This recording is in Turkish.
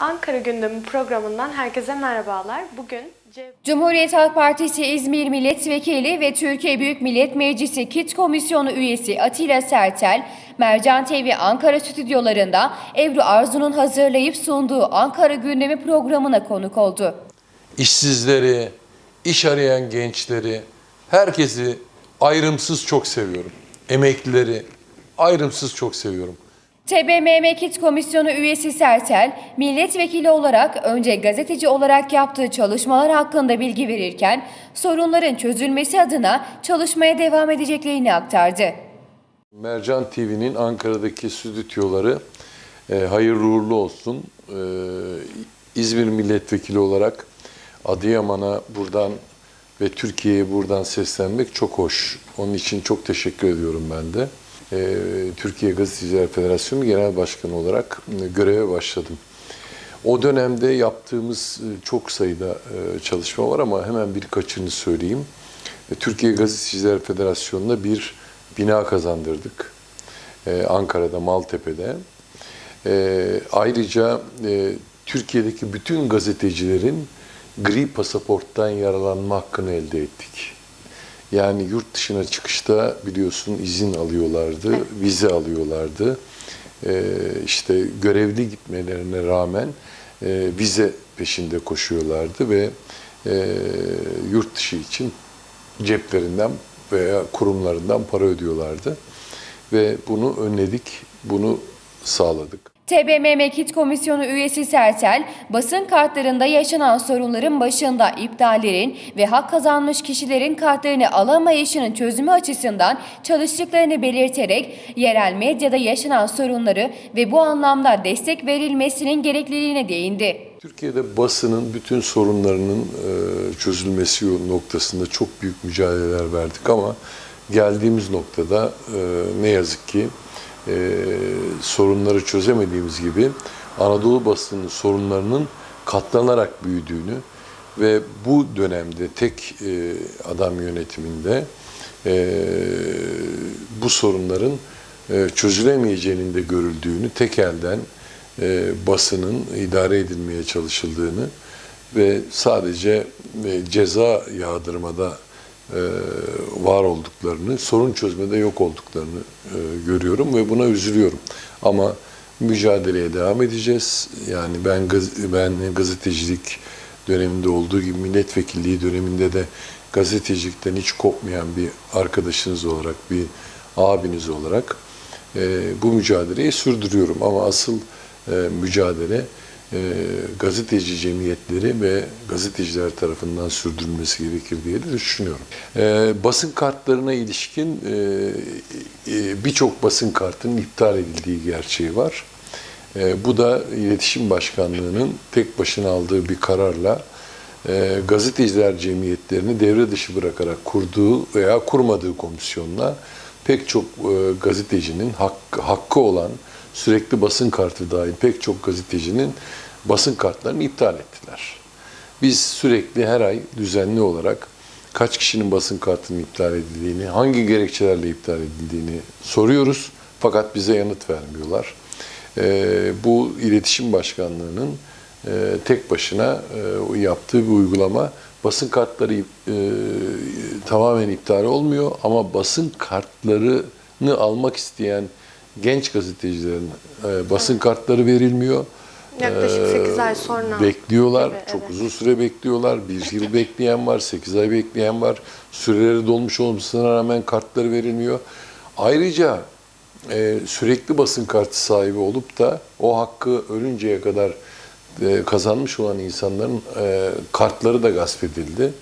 Ankara Gündemi programından herkese merhabalar. Bugün Cumhuriyet Halk Partisi İzmir Milletvekili ve Türkiye Büyük Millet Meclisi KİT Komisyonu üyesi Atilla Sertel, Mercan TV Ankara stüdyolarında Ebru Arzu'nun hazırlayıp sunduğu Ankara Gündemi programına konuk oldu. işsizleri, iş arayan gençleri, herkesi ayrımsız çok seviyorum. Emeklileri ayrımsız çok seviyorum. TBMM KİT Komisyonu üyesi Sertel, milletvekili olarak önce gazeteci olarak yaptığı çalışmalar hakkında bilgi verirken sorunların çözülmesi adına çalışmaya devam edeceklerini aktardı. Mercan TV'nin Ankara'daki stüdyoları e, hayırlı uğurlu olsun. E, İzmir milletvekili olarak Adıyaman'a buradan ve Türkiye'ye buradan seslenmek çok hoş. Onun için çok teşekkür ediyorum ben de. E, Türkiye Gazeteciler Federasyonu Genel Başkanı olarak e, göreve başladım. O dönemde yaptığımız e, çok sayıda e, çalışma var ama hemen birkaçını söyleyeyim. Türkiye Gazeteciler Federasyonu'na bir bina kazandırdık. Ankara'da, Maltepe'de. Ayrıca Türkiye'deki bütün gazetecilerin gri pasaporttan yaralanma hakkını elde ettik. Yani yurt dışına çıkışta biliyorsun izin alıyorlardı, vize alıyorlardı. Ee, işte görevli gitmelerine rağmen e, vize peşinde koşuyorlardı ve e, yurt dışı için ceplerinden veya kurumlarından para ödüyorlardı. Ve bunu önledik, bunu sağladık. TBMM KİT Komisyonu üyesi Sertel, basın kartlarında yaşanan sorunların başında iptallerin ve hak kazanmış kişilerin kartlarını alamayışının çözümü açısından çalıştıklarını belirterek yerel medyada yaşanan sorunları ve bu anlamda destek verilmesinin gerekliliğine değindi. Türkiye'de basının bütün sorunlarının e, çözülmesi noktasında çok büyük mücadeleler verdik ama geldiğimiz noktada e, ne yazık ki e, sorunları çözemediğimiz gibi Anadolu basının sorunlarının katlanarak büyüdüğünü ve bu dönemde tek e, adam yönetiminde e, bu sorunların e, çözülemeyeceğinin de görüldüğünü tek elden e, basının idare edilmeye çalışıldığını ve sadece e, ceza yağdırmada var olduklarını, sorun çözmede yok olduklarını e, görüyorum ve buna üzülüyorum. Ama mücadeleye devam edeceğiz. Yani ben ben gazetecilik döneminde olduğu gibi milletvekilliği döneminde de gazetecilikten hiç kopmayan bir arkadaşınız olarak, bir abiniz olarak e, bu mücadeleyi sürdürüyorum. Ama asıl e, mücadele e, gazeteci cemiyetleri ve gazeteciler tarafından sürdürülmesi gerekir diye de düşünüyorum. E, basın kartlarına ilişkin e, e, birçok basın kartının iptal edildiği gerçeği var. E, bu da İletişim Başkanlığı'nın tek başına aldığı bir kararla e, gazeteciler cemiyetlerini devre dışı bırakarak kurduğu veya kurmadığı komisyonla pek çok e, gazetecinin hak- hakkı olan sürekli basın kartı dahil pek çok gazetecinin basın kartlarını iptal ettiler. Biz sürekli her ay düzenli olarak kaç kişinin basın kartının iptal edildiğini, hangi gerekçelerle iptal edildiğini soruyoruz. Fakat bize yanıt vermiyorlar. Ee, bu iletişim başkanlığının e, tek başına e, yaptığı bir uygulama. Basın kartları e, tamamen iptal olmuyor ama basın kartlarını almak isteyen genç gazetecilerin e, basın kartları verilmiyor. Yaklaşık Ee, 8 ay sonra Bekliyorlar. gibi, çok evet. uzun süre bekliyorlar. Bir yıl bekleyen var, 8 ay bekleyen var. Süreleri dolmuş olmasına rağmen kartları verilmiyor. Ayrıca e, sürekli basın kartı sahibi olup da o hakkı ölünceye kadar e, kazanmış olan insanların e, kartları da gasp edildi.